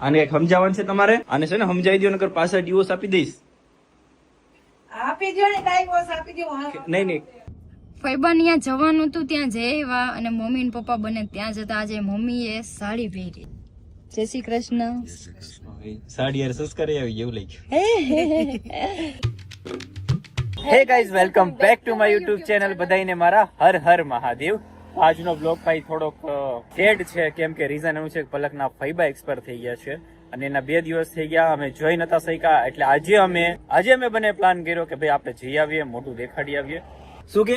આને એક સમજાવવાનું છે તમારે? આને છે ને સમજાવી દો નકર પાછા ડિવોર્સ આપી દઈશ. આપી દો ને ડાયવોર્સ આપી દો નહીં નહીં. ફૈબા ત્યાં જવાનું હતું ત્યાં જઈ અને મમ્મી ને પપ્પા બને ત્યાં જતા. આજે મમ્મીએ સાડી પહેરી. જય શ્રી કૃષ્ણ. સાડી યાર સંસ્કારે આવી એવું લઈ hey guys welcome back to my YouTube channel બધાઈને મારા હર હર મહાદેવ. આજનો બ્લોગ ભાઈ થોડોક સેડ છે. કેમ કે રીઝન એવું છે કે પલકના ફૈબા એક્સપર થઈ ગયા છે. અને એના બે દિવસ થઈ ગયા અમે જોઈ નતા શક્યા. એટલે આજે અમે આજે અમે બને પ્લાન કર્યો કે ભાઈ આપણે જઈ આવીએ મોટું દેખાડી આવીએ. શું કે?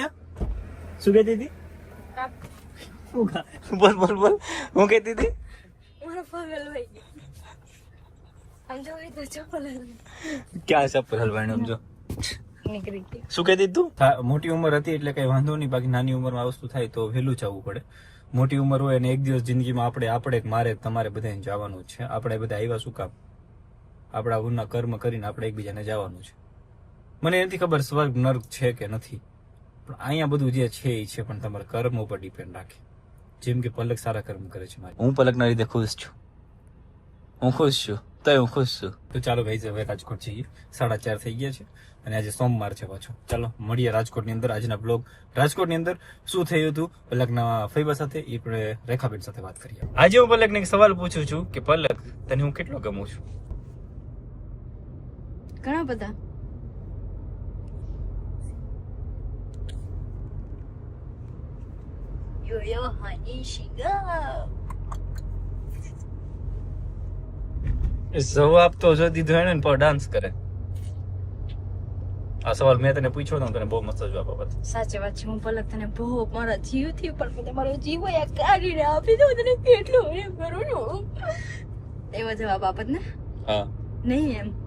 શું કે? દીદી બોલ બોલ. બોલ હું કે દીદી ક્યાં ચપ્પલ હલવાણી સમજો નીકળી ગઈ. શું કહેતી તું? મોટી ઉંમર હતી એટલે કઈ વાંધો નહીં બાકી નાની ઉંમરમાં આ વસ્તુ થાય તો વહેલું જવું પડે. મોટી ઉંમર હોય અને એક દિવસ જિંદગીમાં આપણે આપણે મારે તમારે બધાને જવાનું જ છે. આપણે બધા આવ્યા શું કામ? આપણા ગુણના કર્મ કરીને આપણે એકબીજાને જવાનું છે. મને એ નથી ખબર સ્વર્ગ નર્ક છે કે નથી. પણ અહીંયા બધું જે છે એ છે પણ તમારા કર્મ ઉપર ડિપેન્ડ રાખે. જેમ કે પલક સારા કર્મ કરે છે મારે. હું પલકના લીધે ખુશ છું. હું ખુશ છું. તોય હું ખુશ છું. તો ચાલો ભાઈ હવે રાજકોટ જઈએ સાડા ચાર થઈ ગયા છે અને આજે સોમવાર છે પાછો. ચાલો મળીએ રાજકોટની અંદર આજના બ્લોગ. રાજકોટની અંદર શું થયું હતું? પલકના ફૈબા સાથે એ આપણે રેખાબેન સાથે વાત કરીએ. આજે હું પલકને એક સવાલ પૂછું છું કે પલક તને હું કેટલો ગમું છું? ઘણા બધા. યો યો હની શિંગા જવાબ તો જો દીધો એને પર ડાન્સ કરે. આ સવાલ મેં તને પૂછ્યો તો તને બહુ મસ્ત જવાબ આપત સાચી વાત છે હું પલક તને બહુ મારા જીવથી પણ મને મારો જીવ આ કાઢીને આપી દઉં તને કેટલો એમ કરું છું. એવો જવાબ આપત ને? હા. નહીં એમ.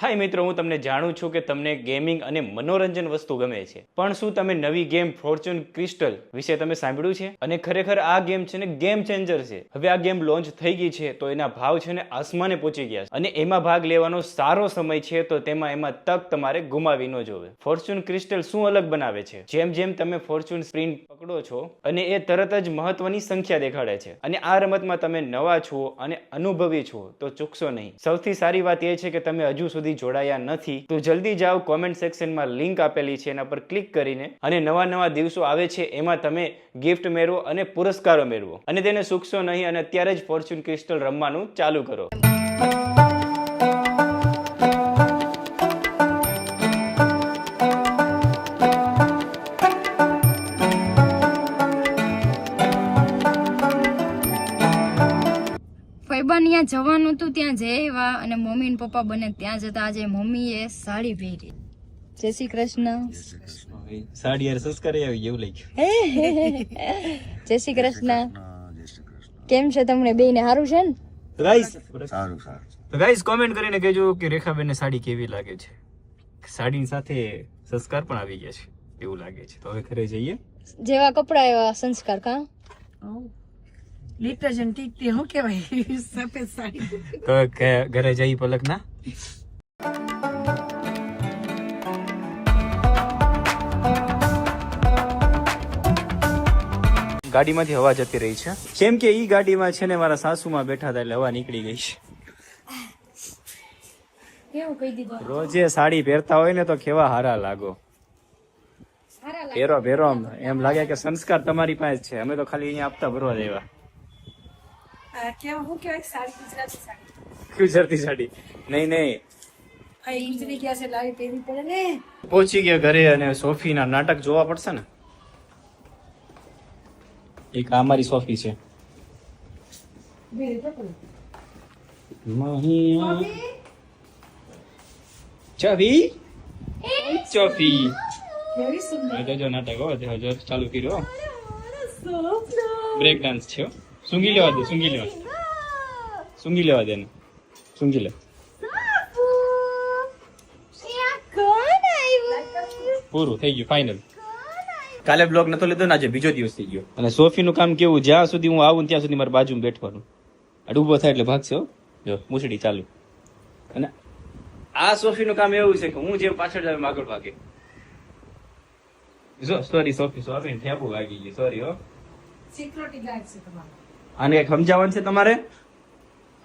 હાય મિત્રો, હું તમને જાણું છું કે તમને ગેમિંગ અને મનોરંજન વસ્તુ ગમે છે. પણ શું તમે નવી ગેમ ફોર્ચ્યુન ક્રિસ્ટલ વિશે તમે સાંભળ્યું છે? અને ખરેખર આ ગેમ છે ને ગેમ ચેન્જર છે. હવે આ ગેમ લોન્ચ થઈ ગઈ છે, તો એના ભાવ છે ને આસમાને પહોંચી ગયા છે. અને એમાં ભાગ લેવાનો સારો સમય છે, તો તેમાં એમાં તક તમારે ગુમાવી ન જોવે. ફોર્ચ્યુન ક્રિસ્ટલ શું અલગ બનાવે છે? જેમ જેમ તમે ફોર્ચ્યુન સ્ક્રીન પકડો છો, અને એ તરત જ મહત્વની સંખ્યા દેખાડે છે. અને આ રમતમાં તમે નવા છો અને અનુભવી છો, તો ચૂકશો નહીં. સૌથી સારી વાત એ છે કે તમે હજુ સુધી જોડાયા નથી, તો જલ્દી જાઓ કોમેન્ટ સેક્શનમાં લિંક આપેલી છે, એના પર ક્લિક કરીને અને નવા નવા દિવસો આવે છે, એમાં તમે ગિફ્ટ મેળવો અને પુરસ્કારો મેળવો. અને તેને સુખશો નહીં અને અત્યારે જ ફોર્ચ્યુન ક્રિસ્ટલ રમવાનું ચાલુ કરો. ત્યાં જવાનું હતું ત્યાં જઈ આવ્યા અને મમ્મી ને પપ્પા બને ત્યાં જતા. આજે મમ્મીએ સાડી પહેરી. જય શ્રી કૃષ્ણ. સાડી યાર સંસ્કારે આવી એવું લઈ જય શ્રી કૃષ્ણ. કેમ છે તમને બે ને સારું છે ને? ગાઈસ સારું સારું. ગાઈસ કોમેન્ટ કરીને કહેજો કે રેખાબેનને સાડી કેવી લાગે છે. સાડીની સાથે સંસ્કાર પણ આવી ગયા છે એવું લાગે છે. તો હવે ઘરે જઈએ. જેવા કપડા એવા સંસ્કાર કા? ડિટર્જન્ટ ટીકતી શું કહેવાય સફેદ સાડી તો ઘરે જઈ પલકના ગાડીમાંથી હવા જતી રહી છે કેમ કે ઈ ગાડીમાં છે ને મારા સાસુમાં બેઠા હતા એટલે હવા નીકળી ગઈ છે. દીધું? રોજે સાડી પહેરતા હોય ને તો કેવા હારા લાગો. પહેરો પહેરો એમ લાગે કે સંસ્કાર તમારી પાસે છે. અમે તો ખાલી અહીંયા આપતા ભરવા દેવા. કેમ શું કહેવાય સાડી ગુજરાતી સાડી. ગુજરાતી સાડી. નહીં નહીં. ગુજરી ગયા છે લાવી પહેરવી પડે ને. પહોંચી ગયા ઘરે અને સોફીના નાટક જોવા પડશે ને? એક અમારી સોફી છે. ચોફી. ચોફી જોજો નાટક હો ચાલુ કર્યો બ્રેક ડાન્સ છે. સૂંઘી લેવા દે સૂંઘી લેવા સૂંઘી લેવા દે ને સૂંઘી લે પૂરું થઈ ગયું ફાઇનલ કાલે બ્લોગ નતો લીધો ને આજે બીજો દિવસ થઈ ગયો અને સોફીનું કામ કેવું જ્યાં સુધી હું આવું ને ત્યાં સુધી મારી બાજુમાં બેઠવાનું આ ઊભો થાય એટલે ભાગશે જો મૂછડી ચાલુ અને આ સોફીનું કામ એવું છે કે હું જે પાછળ જાવ એમ આગળ ભાગે જો સોરી સોફી સોફી ઠેપુ વાગી ગઈ સોરી હો સિક્યુરિટી ગાર્ડ છે તમારો આને કંઈક સમજાવવાનું છે તમારે?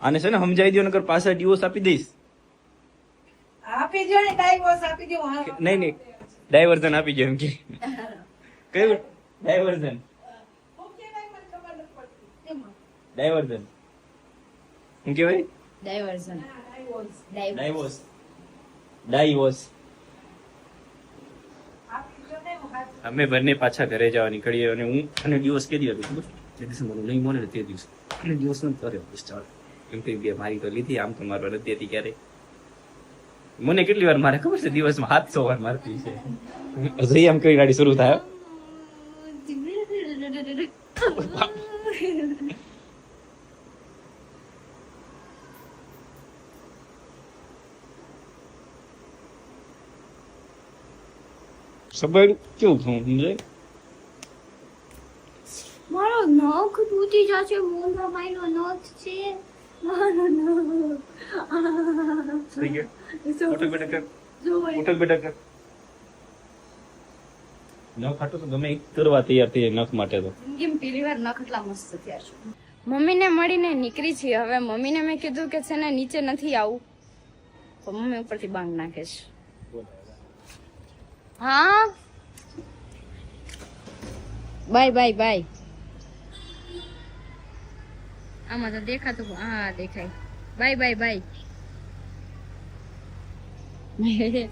આને છે ને સમજાવી દો નકર પાછા ડિવોર્સ આપી દઈશ. આપી દો ને ડાયવોર્સ આપી દો નહીં નહીં. ડાયવર્ઝન આપી દો એમ કે. કયું? ડાયવર્ઝન ડાયવર્ઝન શું કહેવાય? ડાયવર્ઝન ડાયવોર્સ ડાયવોર્સ અમે બંને પાછા ઘરે જવા નીકળીએ અને હું અને દિવસ કે દિવસ દિવસે મને નહીં મળે ને તે દિવસે અને દિવસ બસ ચાલ એમ કે બે મારી તો લીધી આમ તો મારવા નથી હતી ક્યારે મને કેટલી વાર મારે ખબર છે દિવસમાં સાતસો વાર મારતી છે હજી આમ કઈ ગાડી શરૂ થાય સબર કેવું સમજાય? નખ તૂટી જશે મોંઘા ભાઈનો નખ છે. મારો નખ થઈ ગયો? ઉઠક બેઠક કર. ઉઠક બેઠક કર. નખ હાટો તો ગમે એક કરવા તૈયાર થઈ જાય નખ માટે તો. કેમ પેલી વાર નખ એટલા મસ્ત થયા છે. મમ્મીને મળીને નીકળી છીએ હવે. મમ્મીને મેં કીધું કે છે ને નીચે નથી આવું. તો મમ્મી ઉપરથી બાંગ નાખે છે. હા? Bye bye bye. આમાં તો દેખાતું હા દેખાય. By bye by.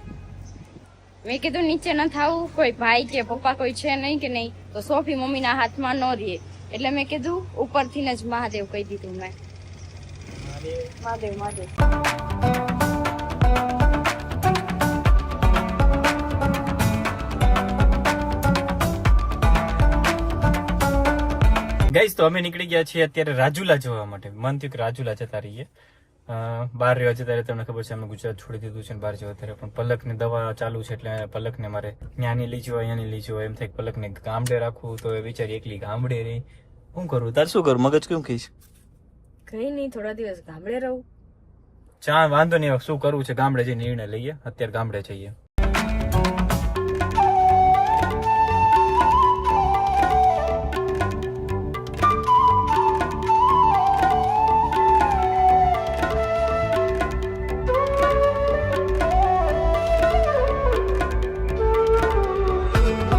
મેં કીધું નીચે ન થાવું. કોઈ ભાઈ કે પપ્પા કોઈ છે નહીં કે નહીં, તો સોફી મમ્મીના હાથમાં ન રહે. એટલે મેં કીધું ઉપરથી જ મહાદેવ કહી દીધું મેં. મહાદેવ મહાદેવ. ગાઈસ તો અમે નીકળી ગયા છીએ અત્યારે રાજુલા જોવા માટે. મન થયું કે રાજુલા જતા રહીએ. બહાર રહેવા જતા રહે તમને ખબર છે અમે ગુજરાત છોડી દીધું છે બહાર જવા ત્યારે પણ પલકની દવા ચાલુ છે એટલે પલકને મારે ત્યાંની લઈ જવા અહીંયાની લઈ જવા એમ થાય પલકને ગામડે રાખવું તો એ વિચારી એકલી ગામડે રહી. શું કરું? તાર શું કરું? મગજ કેમ કહીશ કઈ નહીં થોડા દિવસ ગામડે રહું. ચા વાંધો નહીં હવે શું કરવું છે? ગામડે જઈને નિર્ણય લઈએ. અત્યારે ગામડે જઈએ.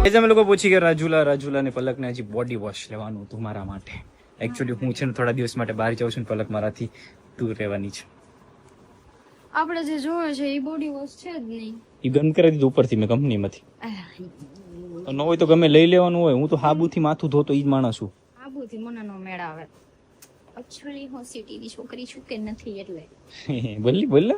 અમે લોકો પૂછી કે રાજુલા રાજુલા ને પલકને હજી બોડી વોશ લેવાનું હતું મારા માટે. એકચ્યુઅલી હું છે ને થોડા દિવસ માટે બહાર જાઉં છું ને પલક મારાથી દૂર રહેવાની છે. આપણે જે જોવે છે એ બોડી વોશ છે જ નહીં. એ ગંદ કરી દીધું ઉપરથી મેં કંપનીમાંથી. ન હોય તો ગમે લઈ લેવાનું હોય. હું તો હાબુથી માથું ધોતો ઈ જ માણસ છું. હાબુથી મને નો મેળ આવે એકચ્યુઅલી હું સિટીની છોકરી છું કે નથી એટલે. બોલી બોલ ને.